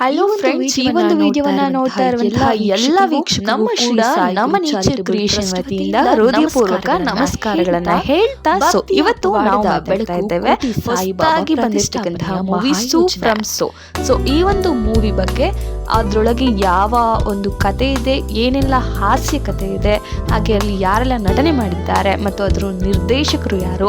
Hello friends ಈ ಒಂದು ವಿಡಿಯೋವನ್ನ ನೋಡ್ತಾ ಇರುವಂತಹ ಎಲ್ಲ ವೀಕ್ಷಕ ನಮ್ಮ ಶ್ರೀ ನಮ್ಮ ನೇಚರ್ ಕ್ರಿಯೇಷನ್ ವತಿಯಿಂದ ಹೃದಯಪೂರ್ವಕ ನಮಸ್ಕಾರಗಳನ್ನ ಹೇಳ್ತಾ ಸೊ ಇವತ್ತು ನಾವು ಮಾತಾಡ್ತಾ ಇದ್ದೇವೆ ಹೊಸದಾಗಿ ಬಂದಿರ್ತಕ್ಕಂತಹ movie Su from So so ಈ ಒಂದು ಮೂವಿ ಬಗ್ಗೆ ಅದ್ರೊಳಗೆ ಯಾವ ಒಂದು ಕತೆ ಇದೆ ಏನೆಲ್ಲ ಹಾಸ್ಯ ಕತೆ ಇದೆ ಹಾಗೆ ಅಲ್ಲಿ ಯಾರೆಲ್ಲ ನಟನೆ ಮಾಡಿದ್ದಾರೆ ಮತ್ತು ಅದರ ನಿರ್ದೇಶಕರು ಯಾರು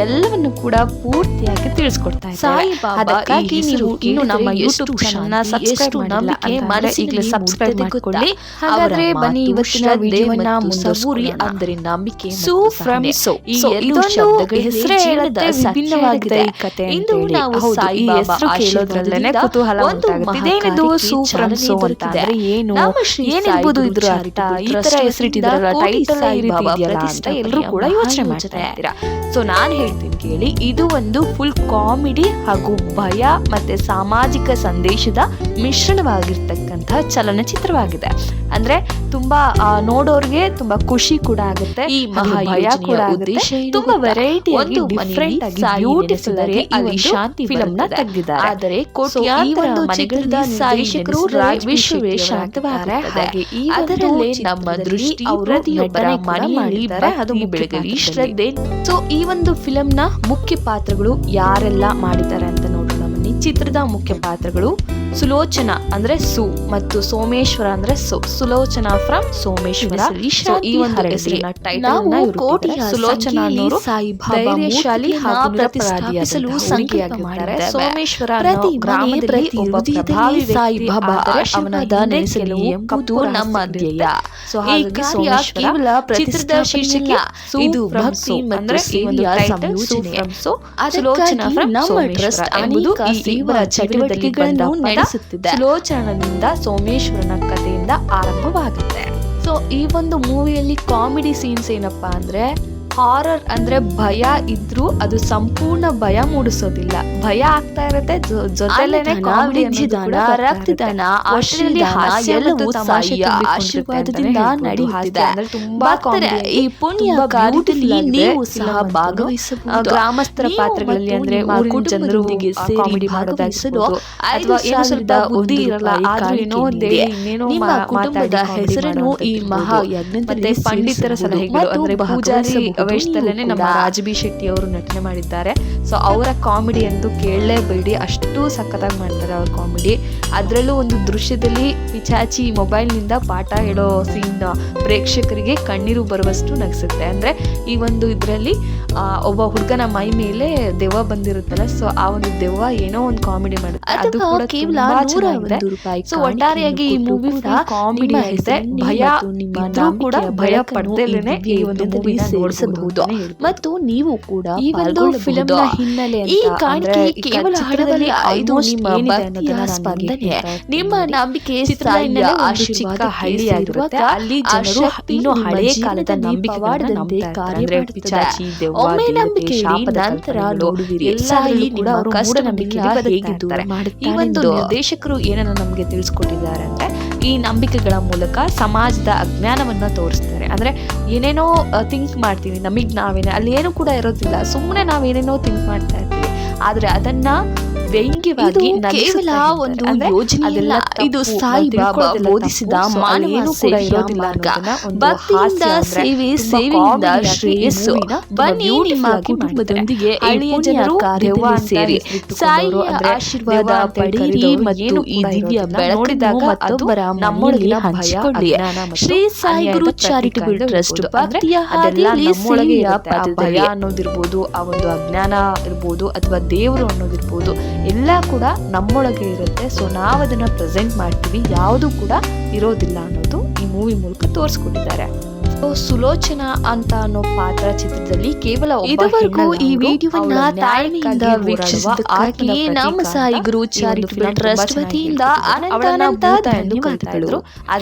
ಎಲ್ಲವನ್ನು ಕೂಡ ಪೂರ್ತಿಯಾಗಿ ತಿಳಿಸ್ಕೊಡ್ತಾ ಇದ್ದಾರೆ. ಅದಕ್ಕಾಗಿ ನೀವು ಇನ್ನು ನಮ್ಮ ಯೂಟ್ಯೂಬ್ ಚಾನಲ್ನ ಸಬ್ಸ್ಕ್ರೈಬ್ ನಂಬಿಕೆ ಮನಸ್ಸಿಗೆ ಸಬ್ಸ್ಕ್ರೈಬ್ ಮಾಡ್ಕೊಳ್ಳಿ. ಹಾಗಾದ್ರೆ ಬನ್ನಿ ಇವತ್ತಿನ ವಿಡಿಯೋವನ್ನ ಮುಂದುವರಿ ಅಂದರೆ ನಂಬಿಕೆ ಸು ಫ್ರಮ್ ಸೋ ಈ ಇದೊಂದು ಹೆಸರೇ ಹೇಳುತ್ತೆ ವಿಭಿನ್ನವಾಗಿದೆ ಈ ಕತೆ ಇಂದು ನಾವು ಸಾಯಿ ಹೆಸರು ಕೇಳೋದ್ರಲ್ಲೇನೆ ಕುತೂಹಲ ಇದೇನಿದು ಸು ಫ್ರಮ್ ಸೋ ಅಂತ ಅಂದ್ರೆ ಏನು? ಏನಿರ್ಬೋದು ಇದ್ರ ಅರ್ಥ? ಈ ತರ ಹೆಸರಿಟ್ಟಿದ್ರಲ್ಲ ಟೈಟಲ್ ಈ ರೀತಿ ಇದೆಯಲ್ಲ ಅಂತ ಎಲ್ಲರೂ ಕೂಡ ಯೋಚನೆ ಮಾಡ್ತಾ ಇದ್ದೀರಾ? ಸೊ ನಾನು ಹೇಳ್ತೀನಿ ಕೇಳಿ ಇದು ಒಂದು ಫುಲ್ ಕಾಮಿಡಿ ಹಾಗೂ ಭಯ ಮತ್ತೆ ಸಾಮಾಜಿಕ ಸಂದೇಶದ ಮಿಶ್ರಣವಾಗಿರ್ತಕ್ಕಂತಹ ಚಲನಚಿತ್ರವಾಗಿದೆ. ಅಂದ್ರೆ ತುಂಬಾ ನೋಡೋರ್ಗೆ ತುಂಬಾ ಖುಷಿ ಕೂಡ ಆಗುತ್ತೆ ಈ ಭಯ ಕೂಡ ಆಗುತ್ತೆ. ತುಂಬಾ ವೆರೈಟಿ ಒಂದು ಡಿಫ್ರೆಂಟ್ ಆಗಿ ಬ್ಯೂಟಿಫುಲ್ ಆಗಿ ಅಲ್ಲಿ ಶಾಂತಿ ಫಿಲಂ ನ ತೆಗೆದಿದ್ದಾರೆ. ಆದರೆ ಕೋಟ್ಯಾಂತರ ಮನೆಗಳಿಂದ ವಿಶ್ವ ವಿಶ್ವವೇ. ಶಾಂತವಾಗುತ್ತದೆ ಹಾಗೆ ಈ ಅದರಲ್ಲೇ ನಮ್ಮ ದೃಷ್ಟಿ ಅವರು ಪ್ರತಿಯೊಬ್ಬರ ನಟನೆ ಕೂಡ ಮನೆಯಲ್ಲಿ ಮಾಡಿದ್ದಾರೆ. ಅದು ಬೆಳಗಲಿ ಶ್ರದ್ಧೆ. ಸೊ ಈ ಒಂದು ಫಿಲಂ ನ ಮುಖ್ಯ ಪಾತ್ರಗಳು ಯಾರೆಲ್ಲ ಮಾಡಿದ್ದಾರೆ ಅಂತ ನೋಡೋಣ ಬನ್ನಿ. ಚಿತ್ರದ ಮುಖ್ಯ ಪಾತ್ರಗಳು ಸುಲೋಚನಾ ಅಂದ್ರೆ ಸು ಮತ್ತು ಸೋಮೇಶ್ವರ ಅಂದ್ರೆ ಸು ಸುಲೋಚನ ಫ್ರಮ್ ಸೋಮೇಶ್ವರ ಈ ಒಂದು ಹೆಸರಿನ ಟೈಟಲ್ ಸುಲೋಚನ ಅನ್ನೋರು ಧೈರ್ಯಶಾಲಿ ಹಾಗೂ ಪ್ರತಿಷ್ಠಾಪಿಸಲು. ಮಾಡಿದ್ದೇವೆ. ಸೋಮೇಶ್ವರ ಪ್ರತಿ ಗ್ರಾಮದಲ್ಲಿ ಒಬ್ಬ ಪ್ರಭಾವಿ ಸಾಯಿಬಾಬಾ ಆದರೆ ಅವನ ಆಶೀರ್ವಾದ ಹಿಂದೆ ಎಂಬುದು ನಮ್ಮ ಧ್ಯೇಯ. ಸೊ ಹಾಗಾಗಿ ಕೇವಲ ಚಿತ್ರದ ಶೀರ್ಷಿಕೆ ಇದು ಭಕ್ತಿ ಅಂದ್ರೆ ಸಂಯೋಜನೆ. ಸೊ ಸುಲೋಚನಾ ನಮ್ಮ ಸೋಮೇಶ್ವರ ಎಂಬುದು ಈ ಇವರ ಚಟುವಟಿಕೆಗಳನ್ನು ನಡೆಸುತ್ತಿದೆ. ಸುಲೋಚನದಿಂದ ಸೋಮೇಶ್ವರನ ಕಥೆಯಿಂದ ಆರಂಭವಾಗುತ್ತೆ ಸೊ ಈ ಒಂದು ಮೂವಿಯಲ್ಲಿ ಕಾಮಿಡಿ ಸೀನ್ಸ್ ಏನಪ್ಪಾ ಅಂದ್ರೆ ಹಾರರ್ ಅಂದ್ರೆ ಭಯ ಇದ್ರೂ ಅದು ಸಂಪೂರ್ಣ ಭಯ ಮೂಡಿಸೋದಿಲ್ಲ. ಭಯ ಆಗ್ತಾ ಇರುತ್ತೆ ಜೊತೆಲೇನೆ ರಕ್ತದಾನ, ಆಶೀರ್ವಾದದಿಂದ. ನಡೆಯುತ್ತಿದೆ. ಭಕ್ತರೇ, ಈ ಪುಣ್ಯ ಕಾರ್ಯದಲ್ಲಿ ನೀವು ಸಹ ಭಾಗವಹಿಸಬಹುದು. ಗ್ರಾಮಸ್ಥರ ಪಾತ್ರಗಳಲ್ಲಿ ಅಂದ್ರೆ ಊರಿನ ಜನರು ಕುಟುಂಬದೊಂದಿಗೆ ಸೇರಿ ಕಾಮಿಡಿ ಭಾಗವಹಿಸಲು ಅಥವಾ ಏನು ಸ್ವಲ್ಪ ಬುದ್ಧಿ ಇರಲ್ಲ ಆದ್ರೂ ಏನೋ ಇನ್ನೇನೋ ನಿಮ್ಮ ಕುಟುಂಬದ ಹೆಸರನ್ನು ಈ ಮಹಾ ಮತ್ತೆ ಪಂಡಿತರ ಸಲಹೆಗಳು ಅಂದ್ರೆ ಪೂಜಾರಿ ಭಾಗವಹಿಸಬಹುದು. ವೇಷದಲ್ಲೇನೆ ನಮ್ಮ ರಾಜಬಿ ಶೆಟ್ಟಿ ಅವರು ನಟನೆ ಮಾಡಿದ್ದಾರೆ. ಸೊ ಅವರ ಕಾಮಿಡಿ ಅಂತ ಕೇಳಲೇಬೇಡಿ. ಅಷ್ಟು ಸಖತ್ತಾಗಿ ಮಾಡ್ತಾರೆ ಅವ್ರ ಕಾಮಿಡಿ ಅದರಲ್ಲೂ ಒಂದು ದೃಶ್ಯದಲ್ಲಿ ಪಿಚಾಚಿ ಮೊಬೈಲ್ನಿಂದ ಪಾಠ ಹೇಳೋ ಸೀನ್ ಪ್ರೇಕ್ಷಕರಿಗೆ ಕಣ್ಣೀರು ಬರುವಷ್ಟು ನಗಿಸುತ್ತೆ. ಅಂದ್ರೆ ಈ ಒಂದು ಇದರಲ್ಲಿ ಒಬ್ಬ ಹುಡುಗನ ಮೈ ಮೇಲೆ ದೆವ್ವ ಬಂದಿರುತ್ತಲ್ಲ ಸೊ ಆ ಒಂದು ದೆವ್ವ ಏನೋ ಒಂದು ಕಾಮಿಡಿ ಮಾಡುತ್ತೆ. ಅದು ಕೂಡ ತುಂಬಾ ನೂರ ಚೆನ್ನಾಗಿದೆ. ಒಂದು ರೂಪಾಯಿ ಸೊ ಒಟ್ಟಾರೆಯಾಗಿ ಈ ಮೂವಿ ಕಾಮಿಡಿ ಆಗಿದೆ. ಭಯ ಕೂಡ ಭಯ ಪಡ್ದೇಲೇನೆ ಈ ಒಂದು ಮೂವಿನ ನೋಡಬಹುದು ಮತ್ತು ನೀವು ಕೂಡ ಈ ಒಂದು ಫಿಲಂನ ಹಿನ್ನೆಲೆ ಈ ಕಾಣಿಕೆ ಕೇವಲ ಹಣದಲ್ಲಿ ಐದು ನಿಮ್ಮ ಸ್ಪಂದನೆ ನಿಮ್ಮ ನಂಬಿಕೆ ಆಶೀರ್ವಾದಕ್ಕೆ ಚಿಕ್ಕ ಹಳ್ಳಿಯಾಗಿರುತ್ತೆ ಅಲ್ಲಿ ಜನರು ಇನ್ನು ಹಳೆಯ ಕಾಲದ ನಂಬಿಕೆ ನಂಬಿಕೆಗಳನ್ನ ಪವಾಡದಂತೆ ನಂಬ್ತಾ ಇರ್ತಾರೆ. ಕಾರ್ಯ ಅಂದ್ರೆ ಮಾಡುತ್ತದೆ. ಪಿಚಾಚಿ ಒಮ್ಮೆ ನಂಬಿಕೆ ನಂತರ ನೋಡುವಿರಿ. ಸಾಯಿ ಕೂಡ ನಿಮ್ಮ ಕಷ್ಟ ಕಷ್ಟವನ್ನೆಲ್ಲ ಮೂಢನಂಬಿಕೆಯಲ್ಲಿ ಹೇಗೆ ದೂರ ಬದುಕ್ತಾ ಈ ಒಂದು. ನಿರ್ದೇಶಕರು ಏನನ್ನ ನಮಗೆ ತಿಳಿಸ್ಕೊಟ್ಟಿದ್ದಾರೆ ಅಂದ್ರೆ ಈ ನಂಬಿಕೆಗಳ ಮೂಲಕ ಸಮಾಜದ ಅಜ್ಞಾನವನ್ನ ತೋರಿಸ್ತಾರೆ ಅಂದ್ರೆ ಏನೇನೋ ಥಿಂಕ್ ಮಾಡ್ತೀವಿ, ನಮಗೆ ನಾವೇನೆ. ಅಲ್ಲಿ ಏನೂ ಕೂಡ ಇರೋದಿಲ್ಲ. ಸುಮ್ಮನೆ ನಾವೇನೇನೋ ಥಿಂಕ್ ಮಾಡ್ತಾ ಇರ್ತೀವಿ. ಆದರೆ ಅದನ್ನ ವ್ಯಂಗ್ಯವಾಗಿ ಕೇವಲ ಒಂದು ಯೋಜನೆ ಯೋಜನೆಯಲ್ಲ. ಇದು ಸಾಯಿ ಬಾಬಾ ಬೋಧಿಸಿದ ಮಾನವ ಕೂಡ ಸೇವೆಯ ಮಾರ್ಗ. ಭಕ್ತಿಯಿಂದ ಸೇವೆ, ಸೇವೆಯಿಂದ ಶ್ರೇಯಸ್ಸು. ಬನ್ನಿ ನಿಮ್ಮ ಕುಟುಂಬದೊಂದಿಗೆ ಹಳ್ಳಿಯ ಜನರು ಅಂತ ಸೇರಿ ಸಾಯಿಯ ಆಶೀರ್ವಾದ ಪಡೆಯಿರಿ ಮತ್ತು ಈ ದಿವ್ಯ ನೋಡಿದಾಗ ಮತ್ತೊಬ್ಬರ ನಮ್ಮೊಳಗಿನ ಹಂಚಿಕೊಳ್ಳಿ. ಶ್ರೀ ಸಾಯಿ ಗುರು ಚಾರಿಟಬಲ್ ಟ್ರಸ್ಟ್ ಭಕ್ತಿಯ ಹಾದಿಯಲ್ಲಿ ಸೇವೆಯ ಪಥದಲ್ಲಿ. ಅನ್ನೋದಿರ್ಬೋದು ಆ ಒಂದು ಅಜ್ಞಾನ ಇರ್ಬೋದು ಅಥವಾ ದೇವರು ಅನ್ನೋದಿರ್ಬೋದು ಎಲ್ಲ ಕೂಡ ನಮ್ಮೊಳಗೆ ಇರುತ್ತೆ. ಸೊ ನಾವು ಅದನ್ನು ಪ್ರೆಸೆಂಟ್ ಮಾಡ್ತೀವಿ. ಯಾವುದು ಕೂಡ ಇರೋದಿಲ್ಲ ಅನ್ನೋದು ಈ ಮೂವಿ ಮೂಲಕ ತೋರಿಸ್ಕೊಟ್ಟಿದ್ದಾರೆ ಸುಲೋಚನಾ ಅಂತ ಅನ್ನೋ ಪಾತ್ರ ಚಿತ್ರದಲ್ಲಿ ಕೇವಲ ಇದುವರೆಗೂ ಈ ವಿಡಿಯೋವನ್ನ ತಾಳ್ಮೆಯಿಂದ ವೀಕ್ಷಿಸಿದ್ದಕ್ಕಾಗಿ ನಮ್ಮ ಸಾಯಿ ಗುರು ಚಾರಿಟಬಲ್ ಟ್ರಸ್ಟ್ ವತಿಯಿಂದ ಅನಂತ ಅನಂತ ಧನ್ಯವಾದಗಳು. ಆದ್ರೆ